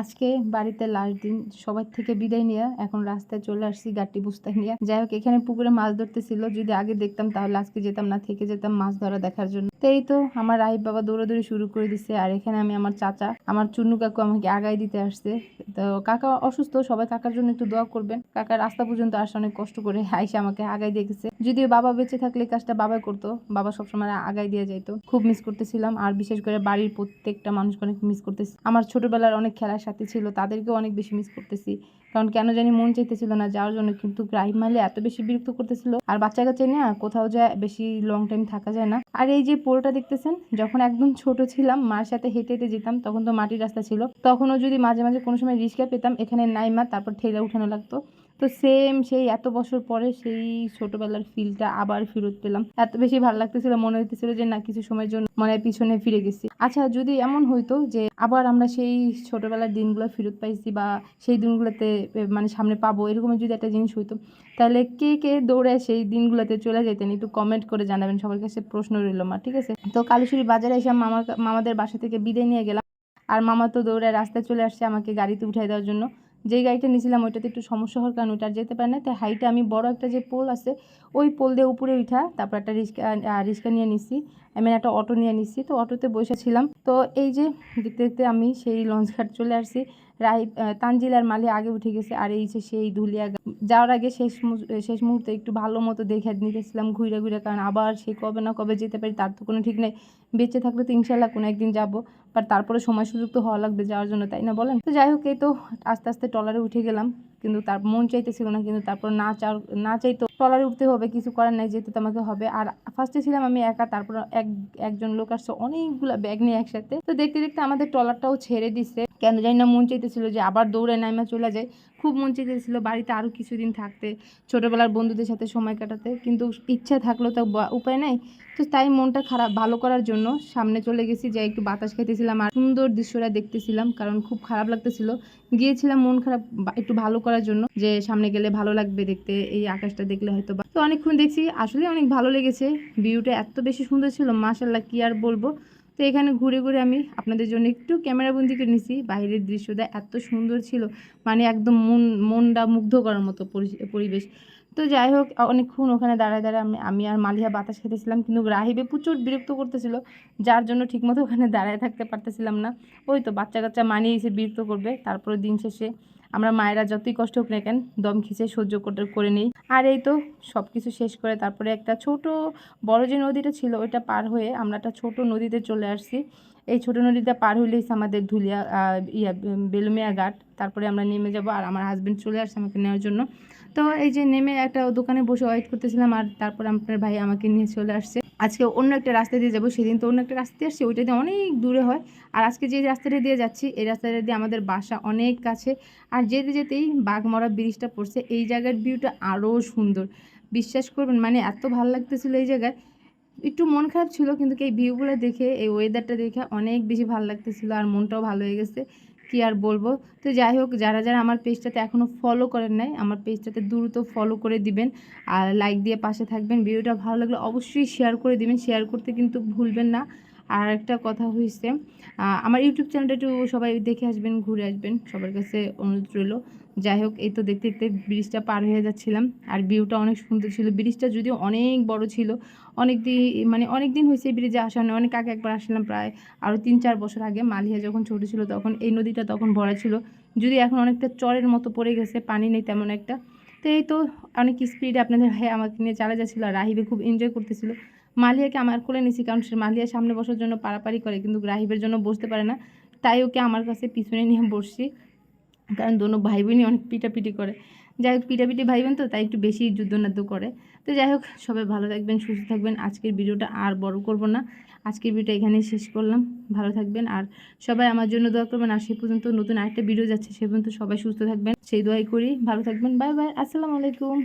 আজকে বাড়িতে লাস্ট দিন সবার থেকে বিদায় নিয়ে, এখন রাস্তায় চলে আসছি গাটি বুস্তায় নিয়ে। যাই হোক, এখানে পুকুরে মাছ ধরতেছিল, যদি আগে দেখতাম তাহলে আজকে যেতাম না, থেকে যেতাম মাছ ধরা দেখার জন্য। তো এই তো আমার রাহিব বাবা দৌড়াদৌড়ি শুরু করে দিছে, আর এখানে আমি আমার চাচা, আমার চুন্নু কাকু আমাকে আগায় দিতে আসছে। তো কাকা অসুস্থ, সবাই কাকার জন্য একটু দোয়া করবেন। কাকা রাস্তা পর্যন্ত আসা অনেক কষ্ট করে আইসে আমাকে আগায় দিয়ে গেছে। যদিও বাবা বেঁচে থাকলে কাজটা বাবাই করতো, বাবা সবসময় আগায় দিয়ে যাইতো। খুব মিস করতেছিলাম, আর বিশেষ করে বাড়ির প্রত্যেকটা মানুষকে অনেক মিস করতেছি। আমার ছোটবেলার অনেক খেলার সাথী ছিল, তাদেরকেও অনেক বেশি মিস করতেছি। কারণ কেন জানি মন চাইতেছিল না, যাওয়ার জন্য কিন্তু রাহিম মালে এত বেশি বিরক্ত করতেছিল। আর বাচ্চা কাচ্চা নিয়ে কোথাও যায় বেশি লং টাইম থাকা যায় না। আর এই যে পোলটা দেখতেছেন, যখন একদম ছোট ছিলাম, মার সাথে হেঁটে হেঁটে যেতাম, তখন তো মাটির রাস্তা ছিল। তখনও যদি মাঝে মাঝে কোনো সময় রিক্সা পেতাম, এখানে নাইমা, তারপর ঠেলে উঠানো লাগতো। তো সেম সেই এত বছর পরে সেই ছোটবেলার ফিলটা আবার ফেরত পেলাম। এত বেশি ভালো লাগতেছিল, মনে হইতেছিল যে না, কিছু সময়ের জন্য মনে পিছনে ফিরে গেছি। আচ্ছা যদি এমন হইতো যে আবার আমরা সেই ছোটবেলার দিনগুলো ফেরত পাইছি বা সেই দিনগুলোতে মানে সামনে পাবো এরকম যদি একটা জিনিস হইতো, তাহলে কে কে দৌড়ে সেই দিনগুলোতে চলে যেতেন একটু কমেন্ট করে জানাবেন, সবার কাছে প্রশ্ন রইল মা ঠিক আছে? তো কালীশুরি বাজারে এসে মামা মামাদের বাসা থেকে বিদায় নিয়ে গেলাম। আর মামা তো দৌড়ে রাস্তায় চলে আসছে আমাকে গাড়িতে উঠাই দেওয়ার জন্য। যেই গাড়িটা নিয়েছিলাম ওইটাতে একটু সমস্যা হওয়ার কারণে ওইটা যেতে পারে না। তাই হাইটে আমি বড় একটা যে পোল আছে, ওই পোল দিয়ে উপরে উঠা, তারপর একটা রিক্সা রিক্সা নিয়ে নিছি। আমি একটা অটো নিয়ে নিছি। তো অটোতে বসেছিলাম। তো এই যে দেখতে দেখতে আমি সেই লঞ্চ ঘাট চলে আসছি। রাই তানজিলার তানজিল মালি আগে উঠে গেছে, আর এই যে সেই ধুলিয়া যাওয়ার আগে শেষ শেষ মুহূর্তে একটু ভালো মতো দেখে নিতেছিলাম ঘুরে ঘুরে, কারণ আবার সে কবে না কবে যেতে পারি তার তো কোনো ঠিক নেই। বেঁচে থাকলে তো ইনশাল্লাহ কোনো একদিন যাব বাট তারপরে সময় সুযোগ তো হওয়া লাগবে যাওয়ার জন্য, তাই না বলেন? তো যাই হোক, এই তো আস্তে আস্তে টলারে উঠে গেলাম। কিন্তু তার মন চাইতেছিল না, কিন্তু তারপর না চাও, না চাইতো ট্রলারে উঠতে হবে, কিছু করার নাই যেতে তোমাকে হবে। আর ফার্স্টে ছিলাম আমি একা, তারপর এক, একজন লোক আসছে, অনেকগুলো ব্যাগ নিয়ে একসাথে। তো দেখতে দেখতে আমাদের ট্রলারটাও ছেড়ে দিছে। কেন জানি না মন চাইতেছিল যে আবার দৌড়ে নাইমা চলে যায়। খুব মন চাইতেছিল বাড়িতে আরও কিছুদিন থাকতে, ছোটোবেলার বন্ধুদের সাথে সময় কাটাতে, কিন্তু ইচ্ছা থাকলেও তো উপায় নাই। তো তাই মনটা খারাপ, ভালো করার জন্য সামনে চলে গেছি, যে একটু বাতাস খাইতেছিলাম আর সুন্দর দৃশ্যটা দেখতেছিলাম, কারণ খুব খারাপ লাগতেছিল। গিয়েছিলাম মন খারাপ একটু ভালো করার জন্য, যে সামনে গেলে ভালো লাগবে দেখতে, এই আকাশটা দেখলে হয়তো তো অনেকক্ষণ দেখছি আসলে অনেক ভালো লেগেছে, ভিউটা এত বেশি সুন্দর ছিল মাশাল্লাহ কি আর বলব। তো এখানে ঘুরে ঘুরে আমি আপনাদের জন্য একটু ক্যামেরা বন্দি করে নিছি। বাইরের দৃশ্যটা এত সুন্দর ছিল মানে একদম মন, মনটা মুগ্ধ করার মতো পরি- পরিবেশ। তো যাই হোক, অনেকক্ষণ ওখানে দাঁড়ায় দাঁড়ায় আমি আমি আর মালিয়া বাতাস খেতেছিলাম, কিন্তু রাহিবে প্রচুর বিরক্ত করতেছিল, যার জন্য ঠিকমতো ওখানে দাঁড়ায় থাকতে পারতেছিলাম না। ওই তো বাচ্চা কাচ্চা মানিয়ে এসে বিরক্ত করবে, তারপরে দিন শেষে আমরা মায়েরা যতই কষ্ট হোক না কেন দম খিচে সহ্য করতে করে নিই। আর এই তো সব কিছু শেষ করে তারপরে একটা ছোট বড় যে নদীটা ছিল, ওইটা পার হয়ে আমরা একটা ছোট নদীতে চলে আসছি। এই ছোট নদীটা পার হইলেই আমাদের ধুলিয়া ইয়া, বেলুমিয়া ঘাট। তারপরে আমরা নেমে যাব আর আমার হাজব্যান্ড চলে আসছে আমাকে নেওয়ার জন্য। তো এই যে নেমে একটা দোকানে বসে ওয়েট করতেছিলাম আর তারপর আপনার ভাই আমাকে নিয়ে চলে আসছে। আজকে অন্য একটা রাস্তা দিয়ে যাব, সেদিন তো অন্য একটা রাস্তা দিয়ে আসছি, ওইটা দিয়ে অনেক দূরে হয়। আর আজকে যে রাস্তাটা দিয়ে যাচ্ছি, এই রাস্তাটা দিয়ে আমাদের বাসা অনেক কাছে। আর যেতে যেতেই বাঘমরা ব্রিজটা পড়ছে, এই জায়গার ভিউটা আরও সুন্দর। বিশ্বাস করবেন মানে এত ভালো লাগতেছিল এই জায়গায়। একটু মন খারাপ ছিল, কিন্তু এই ভিউগুলো দেখে, এই ওয়েদারটা দেখে অনেক বেশি ভালো লাগতেছিলো, আর মনটাও ভালো হয়ে গেছে। কি আর বলব? তো যাই হোক, যারা যারা আমার পেজটাতে এখনও ফলো করেন নাই, আমার পেজটাতে দ্রুত ফলো করে দিবেন। আর লাইক দিয়ে পাশে থাকবেন। ভিডিওটা ভালো লাগলে অবশ্যই শেয়ার করে দিবেন। শেয়ার করতে কিন্তু ভুলবেন না। আর একটা কথা হয়েছে আমার ইউটিউব চ্যানেলটা একটু সবাই দেখে আসবেন, ঘুরে আসবেন, সবার কাছে অনুরোধ রইল। যাই হোক, এই তো দেখতে দেখতে ব্রিজটা পার হয়ে যাচ্ছিলাম আর ভিউটা অনেক সুন্দর ছিল। ব্রিজটা যদিও অনেক বড় ছিল, অনেক দিন মানে অনেক দিন হয়েছে এই ব্রিজে আসা হয় অনেক আগে একবার আসলাম প্রায় আরও তিন চার বছর আগে। মালিয়া যখন ছোট ছিল তখন এই নদীটা তখন ভরা ছিল যদি এখন অনেকটা চরের মতো পড়ে গেছে, পানি নেই তেমন একটা। তো এই তো অনেক স্পিডে আপনাদের ভাই আমাকে নিয়ে চালা যাচ্ছিল আর রাহিবে খুব এনজয় করতেছিল। মালিয়াকে আমার কোলে নিছি, কারণ সে মালিয়া সামনে বসার জন্য পারাপারি করে, কিন্তু রাহিবের জন্য বসতে পারে না। তাই ওকে আমার কাছে পিছনে নিয়ে বসছি, কারণ দোনো ভাই বোনই অনেক পিটাপিটি করে। যাই হোক, পিটাপিটি ভাই বোন তো, তাই একটু বেশি যুদ্ধনাদ্য করে। তো যাই হোক, সবাই ভালো থাকবেন, সুস্থ থাকবেন। আজকের ভিডিওটা আর বড় করব না। আজকের ভিডিওটা এখানেই শেষ করলাম। ভালো থাকবেন, আর সবাই আমার জন্য দোয়া করবেন। আর সেই পর্যন্ত নতুন আরেকটা ভিডিও যাচ্ছে, সে পর্যন্ত সবাই সুস্থ থাকবেন। সেই দোয়াই করি। ভালো থাকবেন বাই বাই আসসালামু আলাইকুম।